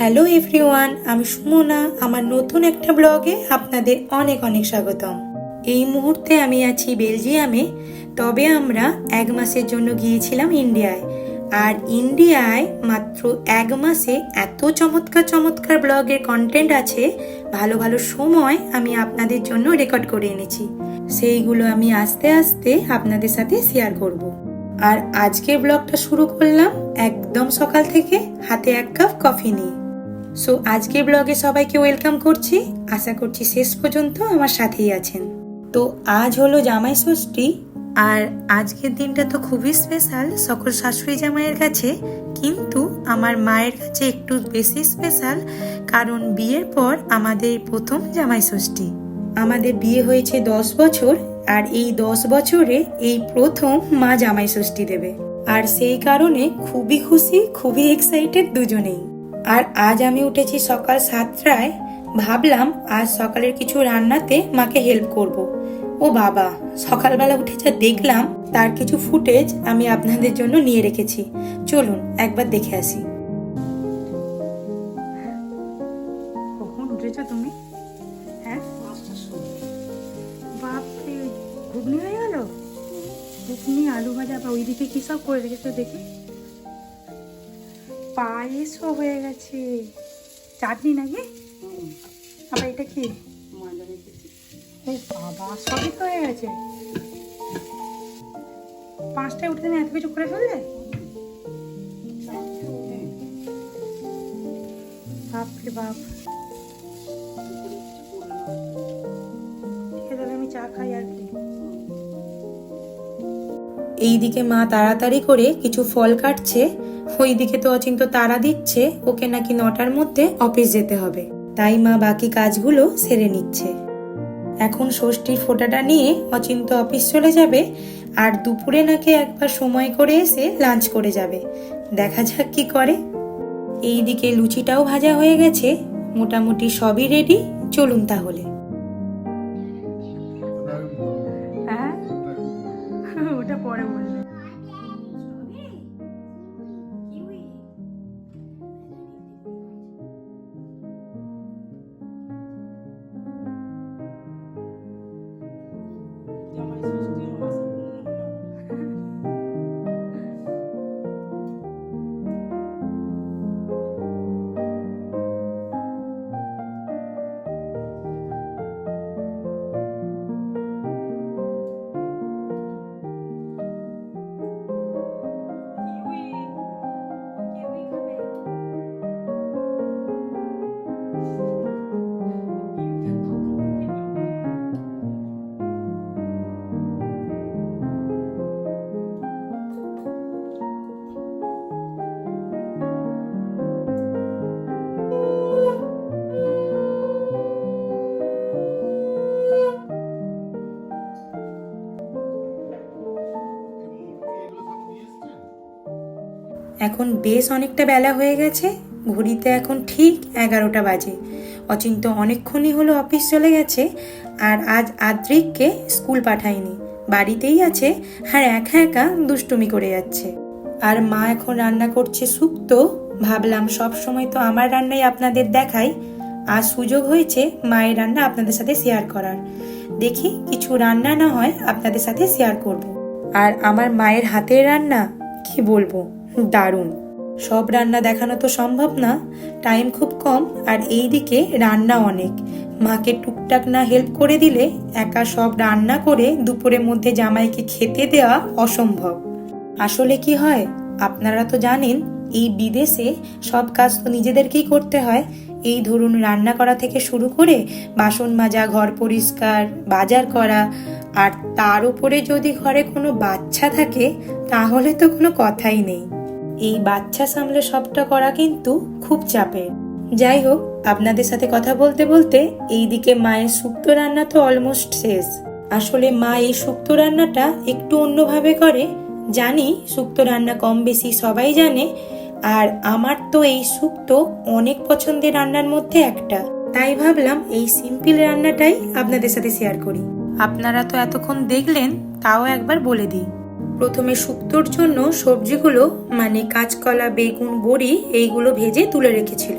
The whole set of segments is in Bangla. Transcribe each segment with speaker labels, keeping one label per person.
Speaker 1: হ্যালো এভরিওয়ান, আমি সুমনা। আমার নতুন একটা ব্লগে আপনাদের অনেক অনেক স্বাগতম। এই মুহূর্তে আমি আছি বেলজিয়ামে, তবে আমরা এক মাসের জন্য গিয়েছিলাম ইন্ডিয়ায়। আর ইন্ডিয়ায় মাত্র এক মাসে এত চমৎকার চমৎকার ব্লগের কন্টেন্ট আছে, ভালো ভালো সময় আমি আপনাদের জন্য রেকর্ড করে এনেছি। সেইগুলো আমি আস্তে আস্তে আপনাদের সাথে শেয়ার করব। আর আজকের ব্লগটা শুরু করলাম একদম সকাল থেকে হাতে এক কাপ কফি নিয়ে। সো আজকের ব্লগে সবাইকে ওয়েলকাম করছি। আশা করছি শেষ পর্যন্ত আমার সাথেই আছেন। তো, আজ হলো জামাই ষষ্ঠী, আর আজকের দিনটা তো খুবই স্পেশাল সকল শাশুড়ি জামাইয়ের কাছে, কিন্তু আমার মায়ের কাছে একটু বেশি স্পেশাল কারণ বিয়ের পর আমাদের প্রথম জামাই ষষ্ঠী। আমাদের বিয়ে হয়েছে দশ বছর, আর এই দশ বছরে এই প্রথম মা জামাই ষষ্ঠী দেবে। আর সেই কারণে খুবই খুশি, খুবই এক্সাইটেড দুজনেই। আর আজ আমি উঠেছি সকাল সাতটায়। ভাবলাম আজ সকালের কিছু রান্নাতে মাকে হেল্প করব। ও বাবা, সকালবেলা উঠে যা দেখলাম, তার কিছু ফুটেজ আমি আপনাদের জন্য নিয়ে রেখেছি। চলুন, একবার দেখে আসি। তুমি? হ্যাঁ? বাপরে, ঘুগনি হয়ে গেল? ঘুগনি, আলু ভাজা, বা ওইদিকে কি সব করে রেখেছো দেখি। পায়েসও হয়ে গেছে। চাটনি নাকি? আবার এটা কি? ও বাবা, সবই তো হয়ে গেছে। পাঁচটায় উঠে এত কিছু করে ফেললে? বাপরে বাপ। ঠিক আমি চা খাই আর কি। এইদিকে মা তাড়াতাড়ি করে কিছু ফল কাটছে, ওইদিকে তো অচিন্ত তারা দিচ্ছে, ওকে নাকি নটার মধ্যে অফিস যেতে হবে। তাই মা বাকি কাজগুলো সেরে নিচ্ছে। এখন ষষ্ঠীর ফোঁটাটা নিয়ে অচিন্ত অফিস চলে যাবে, আর দুপুরে নাকি একবার সময় করে এসে লাঞ্চ করে যাবে। দেখা যাক কি করে। এইদিকে লুচিটাও ভাজা হয়ে গেছে, মোটামুটি সবই রেডি চলুন তাহলে। এখন বেশ অনেকটা বেলা হয়ে গেছে। ঘড়িতে এখন ঠিক এগারোটা বাজে। অচিন্ত অনেকক্ষণই হলো অফিস চলে গেছে আর আজ আদ্রিককে স্কুল পাঠায়নি। বাড়িতেই আছে আর একা একা দুষ্টুমি করে যাচ্ছে। আর মা এখন রান্না করছে শুক্তো ভাবলাম সব সময় তো আমার রান্নাই আপনাদের দেখাই। আর সুযোগ হয়েছে মায়ের রান্না আপনাদের সাথে শেয়ার করার। দেখি কিছু রান্না না হয় আপনাদের সাথে শেয়ার করব। আর আমার মায়ের হাতের রান্না কি বলব? দারুণ। সব রান্না দেখানো তো সম্ভব না টাইম খুব কম আর এই দিকে রান্না অনেক। মাকে টুকটাক না হেল্প করে দিলে একা সব রান্না করে দুপুরের মধ্যে জামাইকে খেতে দেওয়া অসম্ভব। আসলে কি হয়, আপনারা তো জানেন, এই বিদেশে সব কাজ তো নিজেদেরকেই করতে হয়। এই ধরুন রান্না করা থেকে শুরু করে বাসন মাজা, ঘর পরিষ্কার, বাজার করা। আর তার উপরে যদি ঘরে কোনো বাচ্চা থাকে, তাহলে তো কোনো কথাই নেই। এই বাচ্চা সামলে সবটা করা কিন্তু খুব চাপের। যাই হোক, আপনাদের সাথে কথা বলতে বলতে এইদিকে মায়ের শুক্তো রান্না তো অলমোস্ট শেষ। আসলে মা এই শুক্তো রান্নাটা একটু অন্যভাবে করে। জানি শুক্তো রান্না কম বেশি সবাই জানে, আর আমার তো এই শুক্তো অনেক পছন্দের রান্নার মধ্যে একটা। তাই ভাবলাম এই সিম্পল রান্নাটাই আপনাদের সাথে শেয়ার করি। আপনারা তো এতক্ষণ দেখলেন, তাও একবার বলে দিই। প্রথমে শুক্তোর জন্য সবজিগুলো মানে কাঁচকলা, বেগুন, বড়ি, এইগুলো ভেজে তুলে রেখেছিল।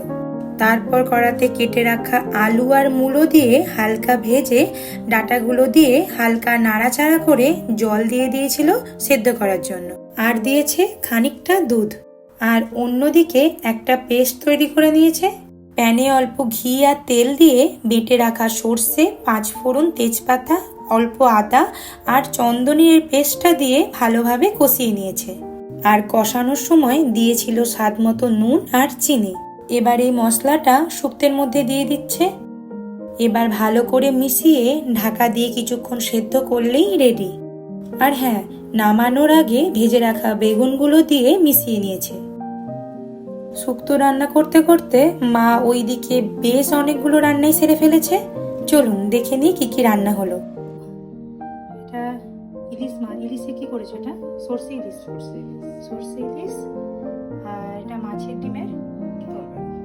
Speaker 1: তারপর কড়াতে কেটে রাখা আলু আর মূলো দিয়ে হালকা ভেজে ডাটাগুলো দিয়ে হালকা নাড়াচাড়া করে জল দিয়ে দিয়েছিল সেদ্ধ করার জন্য। আর দিয়েছে খানিকটা দুধ। আর অন্যদিকে একটা পেস্ট তৈরি করে নিয়েছে। প্যানে অল্প ঘি আর তেল দিয়ে বেটে রাখা সর্ষে, পাঁচফোড়ন তেজপাতা অল্প আদা আর চন্দনের পেস্টটা দিয়ে ভালোভাবে কষিয়ে নিয়েছে। আর কষানোর সময় দিয়েছিল স্বাদ মতো নুন আর চিনি। এবার এই মশলাটা শুক্তের মধ্যে দিয়ে দিচ্ছে। এবার ভালো করে মিশিয়ে ঢাকা দিয়ে কিছুক্ষণ সেদ্ধ করলেই রেডি। আর হ্যাঁ নামানোর আগে ভেজে রাখা বেগুনগুলো দিয়ে মিশিয়ে নিয়েছে। শুক্তো রান্না করতে করতে মা ওইদিকে বেশ অনেকগুলো রান্নাই সেরে ফেলেছে। চলুন দেখে নিই কি কি রান্না হলো। ইলিশ মা ইলিশে কি করেছ এটা? সর্ষে ইলিশ। সর্ষে সর্ষে ইলিশ। আর এটা মাছের ডিমের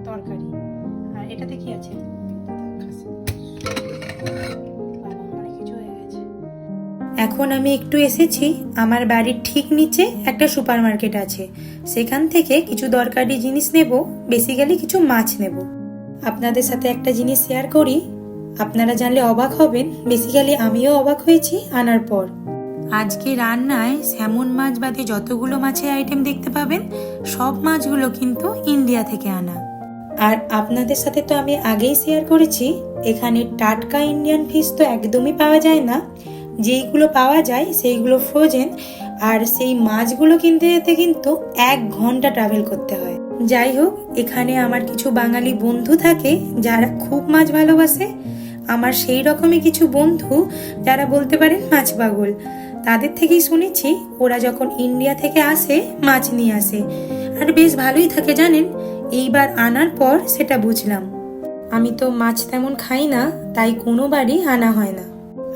Speaker 1: তরকারি। আর এটাতে কি আছে। এখন আমি একটু এসেছি আমার বাড়ির ঠিক নিচে একটা সুপার মার্কেট আছে। সেখান থেকে কিছু দরকারি জিনিস নেব বেসিক্যালি কিছু মাছ নেব। আপনাদের সাথে একটা জিনিস শেয়ার করি। আপনারা জানলে অবাক হবেন বেসিক্যালি আমিও অবাক হয়েছি আনার পর। আজকে রান্নায় স্যামন মাছ বাদে যতগুলো মাছের আইটেম দেখতে পাবেন, সব মাছগুলো কিন্তু ইন্ডিয়া থেকে আনা। আর আপনাদের সাথে তো আমি আগেই শেয়ার করেছি, এখানে টাটকা ইন্ডিয়ান ফিশ তো একদমই পাওয়া যায় না। যেইগুলো পাওয়া যায়, সেইগুলো ফ্রোজেন আর সেই মাছগুলো কিনতে যেতে কিন্তু এক ঘণ্টা ট্রাভেল করতে হয়। যাই হোক, এখানে আমার কিছু বাঙালি বন্ধু থাকে, যারা খুব মাছ ভালোবাসে। আমার সেই রকমই কিছু বন্ধু, যারা বলতে পারেন মাছ পাগল। তাদের থেকেই শুনেছি, ওরা যখন ইন্ডিয়া থেকে আসে, মাছ নিয়ে আসে। আর বেশ ভালোই থাকে জানেন, এইবার আনার পর সেটা বুঝলাম। আমি তো মাছ তেমন খাই না, তাই কোনোবারই আনা হয় না।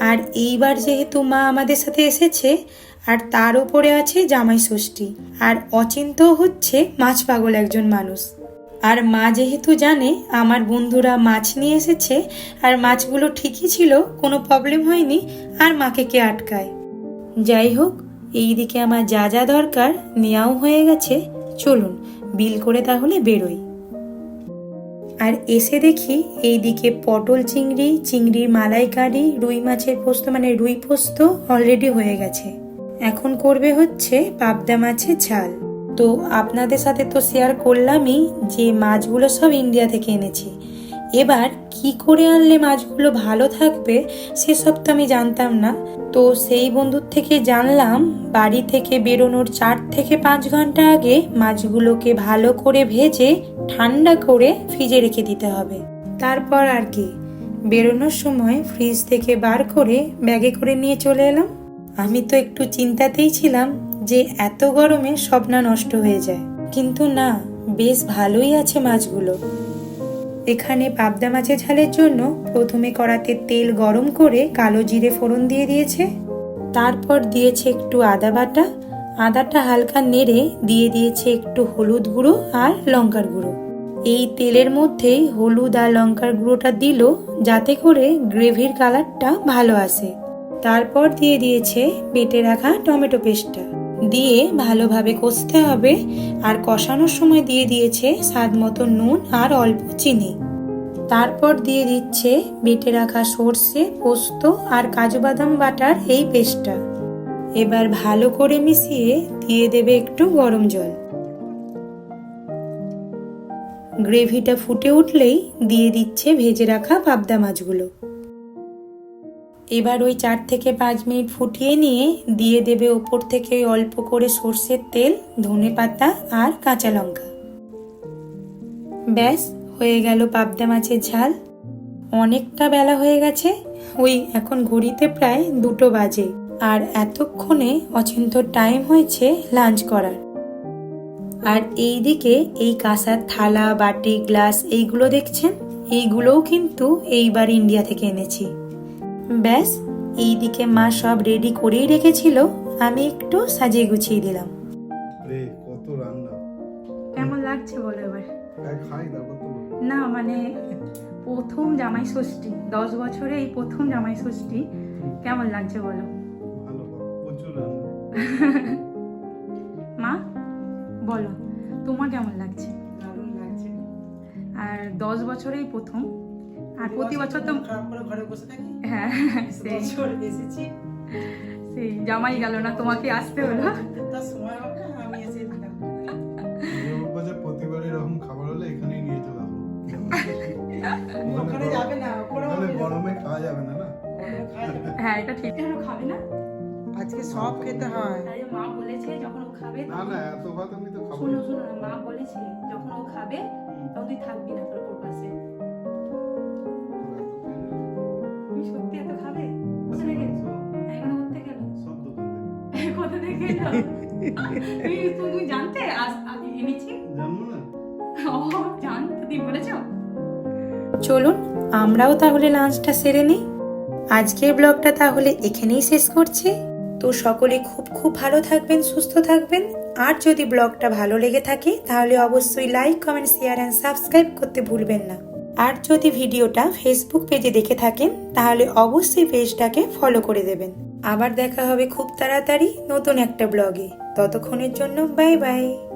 Speaker 1: আর এইবার যেহেতু মা আমাদের সাথে এসেছে, আর তার উপরে আছে জামাই ষষ্ঠী, আর অচিন্ত হচ্ছে মাছ পাগল একজন মানুষ। আর মা যেহেতু জানে, আমার বন্ধুরা মাছ নিয়ে এসেছে, আর মাছগুলো ঠিকই ছিল, কোনো প্রবলেম হয়নি, আর মাকে কে আটকায়? যাই হোক এই দিকে আমার যা যা দরকার নেওয়াও হয়ে গেছে। চলুন, বিল করে তাহলে বেরোই। আর এসে দেখি এই দিকে পটল চিংড়ি, চিংড়ির মালাইকারি রুই মাছের পোস্ত মানে রুই পোস্ত অলরেডি হয়ে গেছে। এখন করবে হচ্ছে পাবদা মাছের ঝাল। তো আপনাদের সাথে তো শেয়ার করলামই যে মাছগুলো সব ইন্ডিয়া থেকে এনেছি। এবার কি করে আনলে মাছগুলো ভালো থাকবে, সেসব তো আমি জানতাম না। তো সেই বন্ধুর থেকে জানলাম, বাড়ি থেকে বেরোনোর চার থেকে পাঁচ ঘণ্টা আগে মাছগুলোকে ভালো করে ভেজে ঠান্ডা করে ফ্রিজে রেখে দিতে হবে। তারপর আর কি, বেরোনোর সময় ফ্রিজ থেকে বার করে ব্যাগে করে নিয়ে চলে এলাম। আমি তো একটু চিন্তাতেই ছিলাম যে এত গরমে সব নষ্ট হয়ে যায়। কিন্তু না, বেশ ভালোই আছে মাছগুলো। এখানে পাবদা মাছের ঝালের জন্য প্রথমে কড়াতে তেল গরম করে কালো জিরে ফোড়ন দিয়ে দিয়েছে। তারপর দিয়েছে একটু আদা বাটা। আদাটা হালকা নেড়ে দিয়ে দিয়েছে একটু হলুদ গুঁড়ো আর লঙ্কার গুঁড়ো। এই তেলের মধ্যেই হলুদ আর লঙ্কার গুঁড়োটা দিল যাতে করে গ্রেভির কালারটা ভালো আসে। তারপর দিয়ে দিয়েছে বেটে রাখা টমেটো পেস্টটা। দিয়ে ভালোভাবে কষতে হবে। আর কষানোর সময় দিয়ে দিয়েছে স্বাদ মতো নুন আর অল্প চিনি। তারপর দিয়ে দিচ্ছে বেটে রাখা সর্ষে, পোস্ত আর কাজু বাদাম বাটার এই পেস্টটা। এবার ভালো করে মিশিয়ে দিয়ে দেবে একটু গরম জল। গ্রেভিটা ফুটে উঠলেই দিয়ে দিচ্ছে ভেজে রাখা পাবদা মাছগুলো। এবার ওই চার থেকে পাঁচ মিনিট ফুটিয়ে নিয়ে দিয়ে দেবে ওপর থেকে অল্প করে সর্ষের তেল, ধনে পাতা আর কাঁচা লঙ্কা। ব্যাস, হয়ে গেল পাবদা মাছের ঝাল। অনেকটা বেলা হয়ে গেছে, ওই এখন ঘড়িতে প্রায় দুটো বাজে, আর এতক্ষণে অচিন্তর টাইম হয়েছে লাঞ্চ করার। আর এই দিকে এই কাঁসার থালা, বাটি, গ্লাস, এইগুলো দেখছেন? এইগুলোও কিন্তু এইবার ইন্ডিয়া থেকে এনেছি। ব্যাস এইদিকে মা সব রেডি করেই রেখেছিল। আমি একটু সাজিয়ে গুছিয়ে দিলাম।
Speaker 2: কত রান্না।
Speaker 1: কেমন লাগছে বলো এবার?
Speaker 2: বলব।
Speaker 1: না মানে প্রথম জামাই ষষ্ঠী দশ বছরে এই প্রথম জামাই ষষ্ঠী কেমন লাগছে বলো? মা বলো তোমার কেমন লাগছে। আর দশ বছরেই প্রথম? আর প্রতি বছর তো
Speaker 3: খারাপ করে ঘরে বসে থাকি।
Speaker 1: হ্যাঁ সেই।
Speaker 3: এসেছি।
Speaker 1: সেই জামাই গেল না তোমাকে আসতে হলো।
Speaker 3: সময় হবে না আমি এসে
Speaker 2: প্রতিবার এরকম খাবার হলে এখানেই নিয়ে চলে আসব।
Speaker 3: ওখানে যাবে না
Speaker 2: গরমে খাওয়া যাবে না না?
Speaker 3: গরমে খাওয়া যাবে না।
Speaker 1: হ্যাঁ এটা ঠিক। কেন খাবে না?
Speaker 3: আজকে সব খেতে হয়।
Speaker 1: তাই মা বলেছে যখন ও খাবে
Speaker 2: না না এত ভাত আমি তো খাব
Speaker 1: শোনো। শোনো না মা বলেছে যখন ও খাবে তখন তুই থাকবি না তুমি তুমি জানতে? আজ এনেছি।
Speaker 2: জানব না।
Speaker 1: ও জান তুমি বলেছ? চলুন আমরাও তাহলে লাঞ্চটা সেরে নিই। আজকের ব্লগটা তাহলে এখানেই শেষ করছি। তো সকলে খুব খুব ভালো থাকবেন সুস্থ থাকবেন। আর যদি ব্লগটা ভালো লেগে থাকে তাহলে অবশ্যই like comment share and subscribe করতে ভুলবেন না। আর যদি ভিডিওটা ফেসবুক পেজে দেখে থাকেন, তাহলে অবশ্যই পেজটাকে ফলো করে দেবেন। আবার দেখা হবে খুব তাড়াতাড়ি নতুন একটা ব্লগে ততক্ষণের জন্য বাই বাই